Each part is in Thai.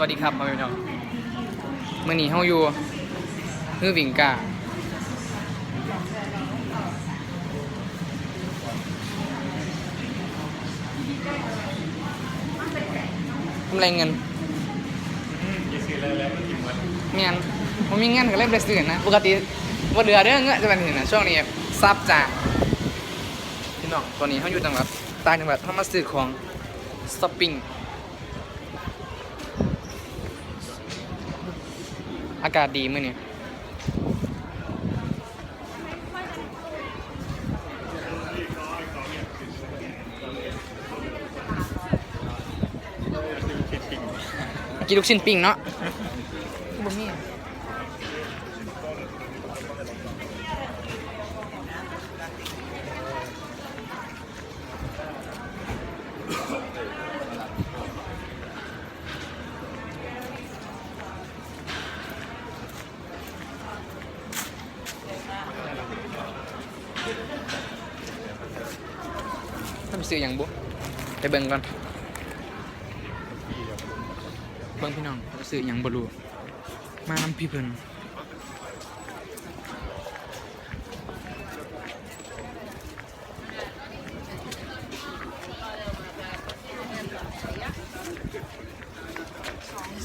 วัสดีครับพ่อแม่พี่น้องเมื่อนี้เฮาอยู่ฮือวิงกาทำไรเงินเมียนผมมีเงินก็เล่นไปซื้อนะ ปกติว่าเดือเด้อเงี้ยจะเป็นเห็นนะช่วงนี้ซับจากพี่น้องตอนนี้เขาอยู่จังหวัดต่างจังหวัดเขามาซื้อของสปปิ้ง อากาศดีมื้อนี้กินลูกชิ้นปิ้งเนาะบ่มี ไปซื้อหยังบุไปเบิ่งก่อนเบิ่งพี่น้องไปซื้อหยังบ่รู้มาน้ำพี่เพิ่น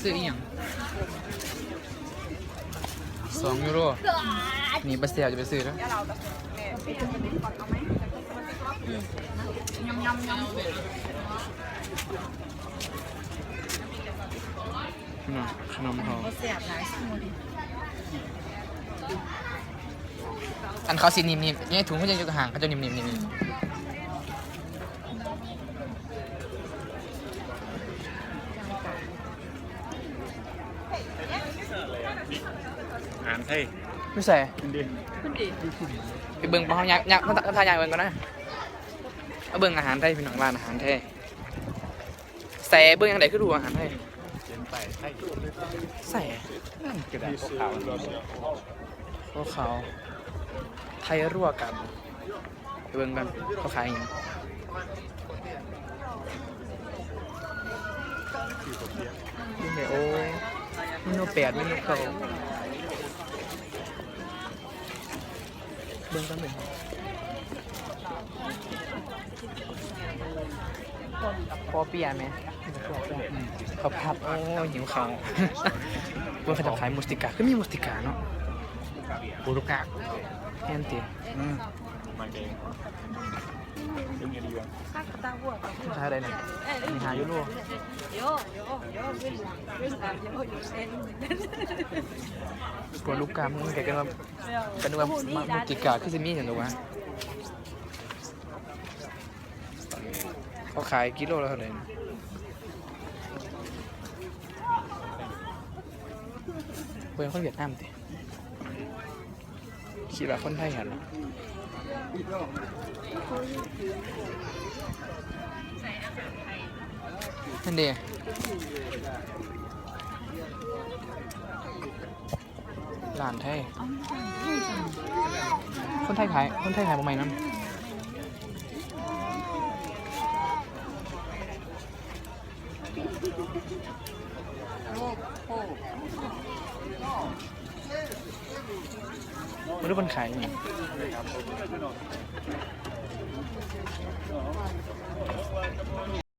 ซื้ออีหยังสองยูโรนี่บัสเซียจะไปซื้อแล้ว ขนมขนมเขาเสียบหลายสมุนอันเขาสีนิ่มๆนี่ถุงเขาจะอยู่กับห่างเขาจะนิ่มๆนิ่มอ่านให้ๆไม่ใส่คุณดิขึ้นดิไปเบิ่งปะเขาอยากอยากเขาทายอยากเบิ่งก่อนนะ เอาเบิ่งอาหารไทยพี่น้องร้านอาหารไทยใส่เบิ่งยังไงคือดูอาหารไทยเขียนไปให้ใส่กระดาษขาวพวกเขาไทยรั่วกันไปเบิ่งกันเขาขายหยังนี่เดี๋ยวโอ้เมนูแปดเมนูเก่า เบิ่งกันเลยพอเปียไหมเขาพับโอ้หิวเขาวเบิ่งเขาจะขายมุสติกาคือมีมุสติกาเนาะบูรุกะแอนติอืม มาเองเป็นไงดีวะข้าวตาหัวกับหัวใช้อะไรเนี่ยมีหายุโรโยโยโยวิ่งวิ่งตามโยโยเซนบูรุกะมึงแกกันว่ากันว่ามุสติกาคือสิมีอย่างหรอวะเขาขายกิโลละเท่าไหร่เบิ่งคนเวียดนามติ คิดว่าคนไทยเห็นหรอนั่นเดีร้านไทย คนไทยขาย คนไทยขายบ่ใหม่น้ำ ไม่รู้มันขายยัง